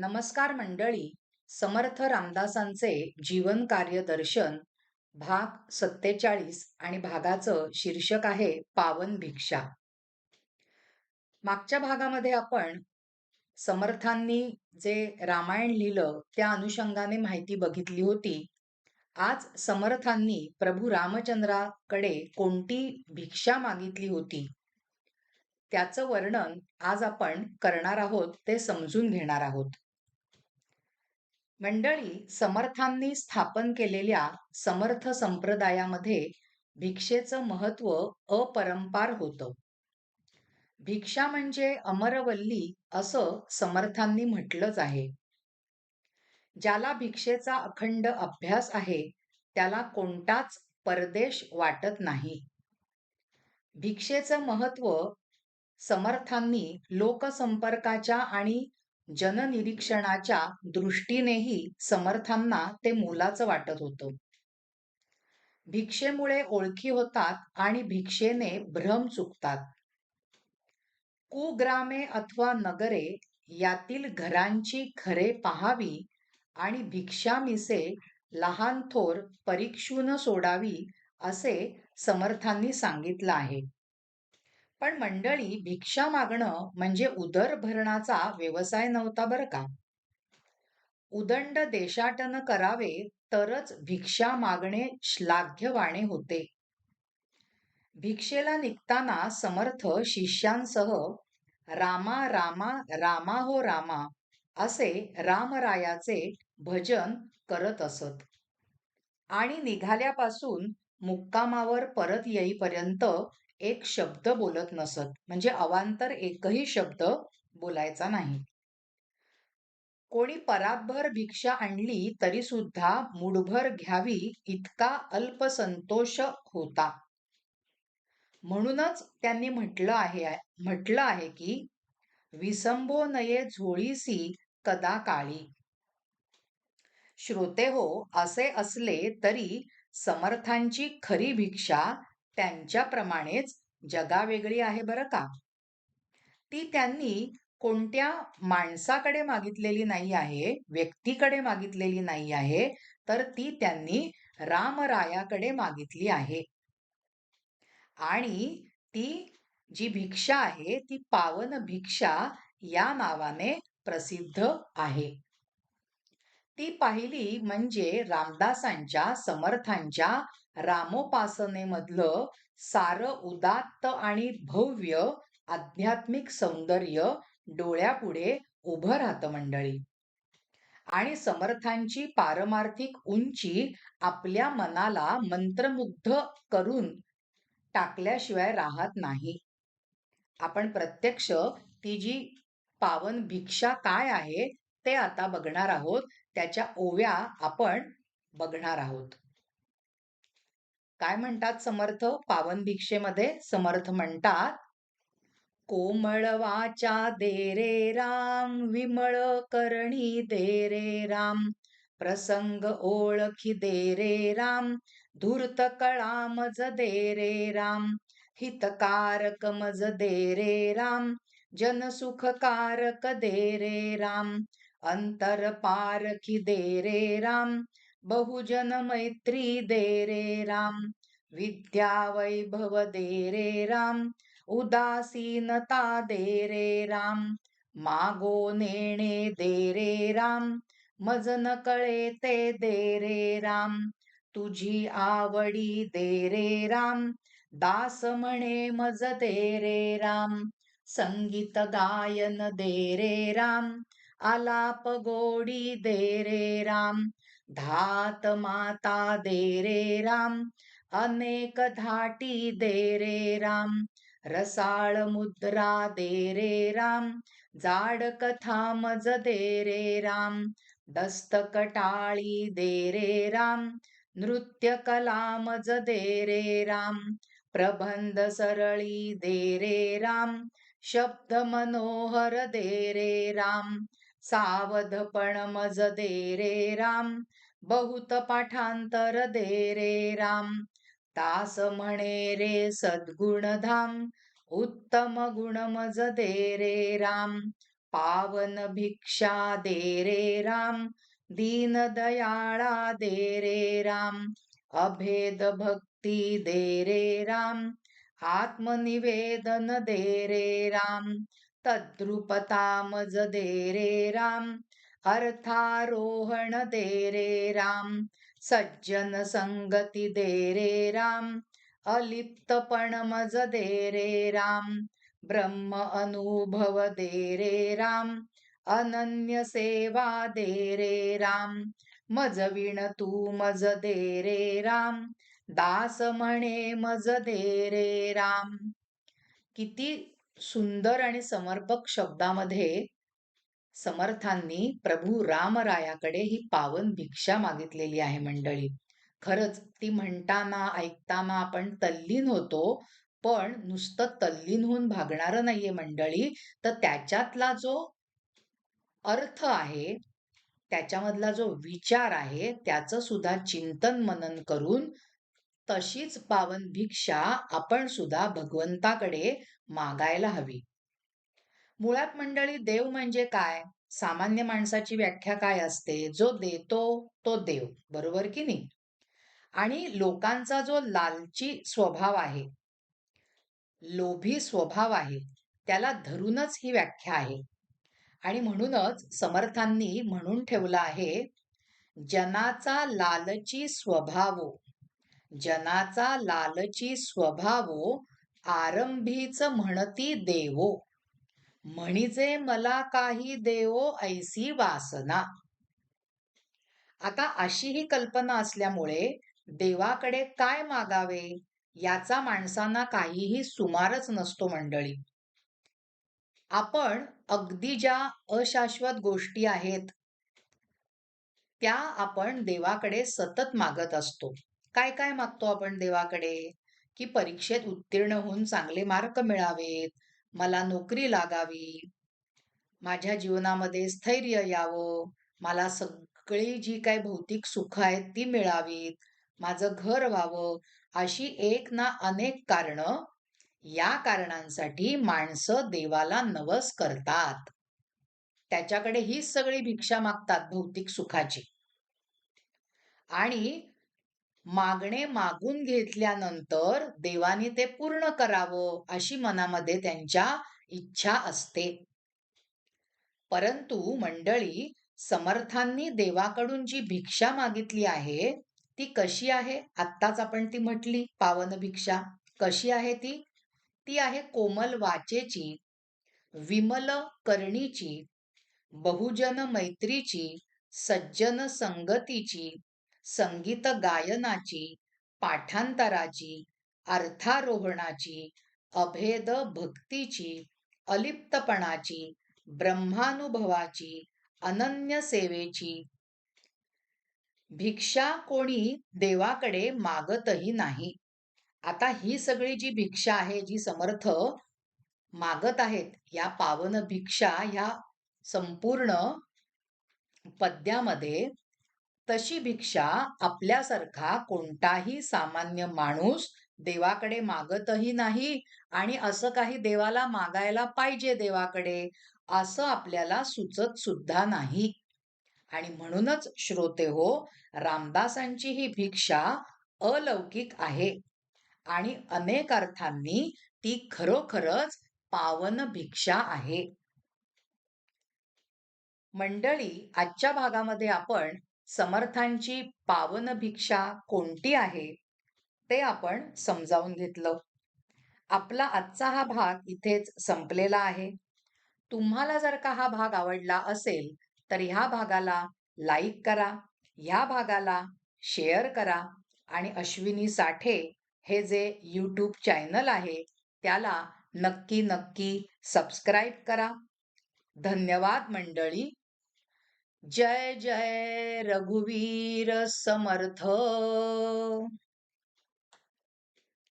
नमस्कार मंडळी. समर्थ रामदासांचे जीवन कार्य दर्शन भाग सत्तेचाळीस आणि भागाचं शीर्षक आहे पावन भिक्षा. मागच्या भागामध्ये आपण समर्थांनी जे रामायण लिहिलं त्या अनुषंगाने माहिती बघितली होती. आज समर्थांनी प्रभू रामचंद्राकडे कोणती भिक्षा मागितली होती? त्याचं वर्णन आज आपण करणार आहोत ते समजून घेणार आहोत. मंडळी समर्थांनी स्थापन केलेल्या समर्थ संप्रदायामध्ये भिक्षेचं महत्त्व अपरंपार होतं. भिक्षा म्हणजे अमरवल्ली असं समर्थांनी म्हटलंच आहे. ज्याला भिक्षेचा अखंड अभ्यास आहे त्याला कोणताच परदेश वाटत नाही. भिक्षेचं महत्त्व समर्थांनी लोकसंपर्काच्या आणि जननिरीक्षणाच्या दृष्टीनेही समर्थांना ते मोलाचं वाटत होतं. भिक्षेमुळे ओळखी होतात आणि भिक्षेने भ्रम चुकतात. कुग्रामे अथवा नगरे यातील घरांची घरे पहावी आणि भिक्षामिसे लहान थोर परीक्षून सोडावी असे समर्थांनी सांगितलं आहे. पण मंडळी भिक्षा मागणं म्हणजे उदरभरणाचा व्यवसाय नव्हता बरं का? उदंड देशाटन करावे तरच भिक्षा मागणे श्लाघ्यवाणे होते. भिक्षेला निघताना समर्थ शिष्यांसह रामा रामा रामा हो रामा असे रामरायाचे भजन करत असत. आणि निघाल्यापासून मुक्कामावर परत येईपर्यंत एक शब्द बोलत नसत. म्हणजे अवांतर एकही शब्द बोलायचा नाही. कोणी परातभर भिक्षा आणली तरी सुद्धा मुठभर घ्यावी इतका अल्प संतोष होता. म्हणूनच त्यांनी म्हटलं आहे म्हटलं आहे की विसंभो नये झोळीसी कदा काळी. श्रोते हो असे असले तरी समर्थांची खरी भिक्षा त्यांच्याप्रमाणेच जगावेगळी आहे बरं का. ती त्यांनी कोणत्या माणसाकडे मागितलेली नाही आहे व्यक्तीकडे मागितलेली नाही आहे तर ती त्यांनी रामरायाकडे मागितली आहे. आणि ती जी भिक्षा आहे ती पावन भिक्षा या नावाने प्रसिद्ध आहे. ती पाहिली म्हणजे रामदासांच्या समर्थांच्या रामोपासनेमधलं सारं उदात्त आणि भव्य आध्यात्मिक सौंदर्य डोळ्यापुढे उभं राहतं मंडळी. आणि समर्थांची पारमार्थिक उंची आपल्या मनाला मंत्रमुग्ध करून टाकल्याशिवाय राहत नाही. आपण प्रत्यक्ष ती जी पावन भिक्षा काय आहे ते आता बघणार आहोत त्याच्या ओव्या आपण बघणार आहोत. काय म्हणतात समर्थ? पावन भिक्षेमध्ये समर्थ म्हणतात कोमळ वाचा दे रे राम विमळ करणी दे रे राम प्रसंग ओळखी दे रे राम धूर्त कळा मज दे रे राम हितकारक मज दे रे राम जनसुखकारक दे रे राम अंतर पारखी दे रे राम बहुजन मैत्री दे रे राम विद्या वैभव दे रे राम उदासीनता दे रे राम मागो नेणे दे रे राम मजन कळे ते दे रे राम तुझी आवडी दे रे राम दास म्हणे मज दे रे राम संगीत गायन दे रे राम आलाप गोडी दे रे राम धात माता दे रे राम अनेक धाटी दे रे राम रसाळ मुद्रा दे रे राम जाड कथा मज दे रे राम दस्तकटाळी दे रे राम नृत्य कला मज दे रे राम प्रबंध सरळी दे रे राम शब्द मनोहर दे रे राम सावधपण मज दे रे राम बहुत पाठांतर दे रे राम. तास म्हणे रे सद्गुणधाम उत्तम गुण मज दे रे राम. पावन भिक्षा दे रे राम दीन दयाळा दे रे राम. अभेद भक्ती दे रे राम आत्मनिवेदन दे रे राम. तद्रुपता मज दे रे राम अर्थारोहण दे रे राम सज्जन संगती दे रे राम अलिप्तपण मज दे रे राम ब्रह्म अनुभव दे रे राम अनन्य सेवा दे रे राम मज विण तू मज दे रे राम दास म्हणे मज दे रे राम. किती सुंदर आणि समर्पक शब्दामध्ये समर्थांनी प्रभू रामरायाकडे ही पावन भिक्षा मागितलेली आहे मंडळी. खरंच ती म्हणताना ऐकताना आपण तल्लीन होतो पण नुसतं तल्लीन होऊन भागणारं नाहीये मंडळी. तर त्याच्यातला जो अर्थ आहे त्याच्यामधला जो विचार आहे त्याचं सुद्धा चिंतन मनन करून तशीच पावन भिक्षा आपण सुद्धा भगवंताकडे मागायला हवी. मुळात मंडळी देव म्हणजे काय? सामान्य माणसाची व्याख्या काय असते? जो देतो तो देव. बरोबर की नाही? आणि लोकांचा जो लालची स्वभाव आहे लोभी स्वभाव आहे त्याला धरूनच ही व्याख्या आहे. आणि म्हणूनच समर्थांनी म्हणून ठेवलं आहे जनाचा लालची स्वभाव जनाचा लालची स्वभाव आरंभीच म्हणती देवो. म्हणीचे मला काही देवो ऐसी वासना. आता अशी ही कल्पना असल्यामुळे देवाकडे काय मागावे? याचा माणसांना काहीही सुमारच नसतो मंडळी. आपण अगदी ज्या अशाश्वत गोष्टी आहेत त्या आपण देवाकडे सतत मागत असतो. काय काय मागतो आपण देवाकडे? की परीक्षेत उत्तीर्ण होऊन चांगले मार्क मिळावेत मला नोकरी लागावी माझ्या जीवनामध्ये स्थैर्य यावं मला सगळी जी काही भौतिक सुख आहेत ती मिळावीत माझं घर व्हावं अशी एक ना अनेक कारण या कारणांसाठी माणसं देवाला नवस करतात. त्याच्याकडे ही सगळी भिक्षा मागतात भौतिक सुखाची. आणि मागणे मागून घेतल्यानंतर देवाने ते पूर्ण करावं अशी मनामध्ये त्यांच्या इच्छा असते. परंतु मंडळी समर्थांनी देवाकडून जी भिक्षा मागितली आहे ती कशी आहे? आत्ताच आपण ती म्हटली पावन भिक्षा. कशी आहे ती? ती आहे कोमल वाचेची विमल करणीची बहुजन मैत्रीची सज्जन संगतीची संगीत गायनाची पाठांतराची अर्थारोहणाची अभेद भक्तीची अलिप्तपणाची ब्रह्मानुभवाची अनन्य सेवेची. भिक्षा कोणी देवाकडे मागतही नाही. आता ही सगळी जी भिक्षा आहे जी समर्थ मागत आहेत या पावन भिक्षा ह्या संपूर्ण पद्यामध्ये तशी भिक्षा आपल्यासारखा कोणताही सामान्य माणूस देवाकडे मागतही नाही आणि असं काही देवाला मागायला पाहिजे देवाकडे असं आपल्याला सुचत सुद्धा नाही. आणि म्हणूनच श्रोते हो रामदासांची ही भिक्षा अलौकिक आहे आणि अनेक अर्थांनी ती खरोखरच पावन भिक्षा आहे. मंडळी आजच्या भागामध्ये आपण समर्थांची पावन भिक्षा कोणती आहे ते आपण समजावून घेतलं. आपला आजचा हा भाग इथेच संपलेला आहे. तुम्हाला जर का हा भाग आवडला असेल तर ह्या भागाला लाईक करा ह्या भागाला शेअर करा आणि अश्विनी साठे हे जे यूट्यूब चॅनल आहे त्याला नक्की नक्की सबस्क्राईब करा. धन्यवाद मंडळी. जय जय रघुवीर समर्थ।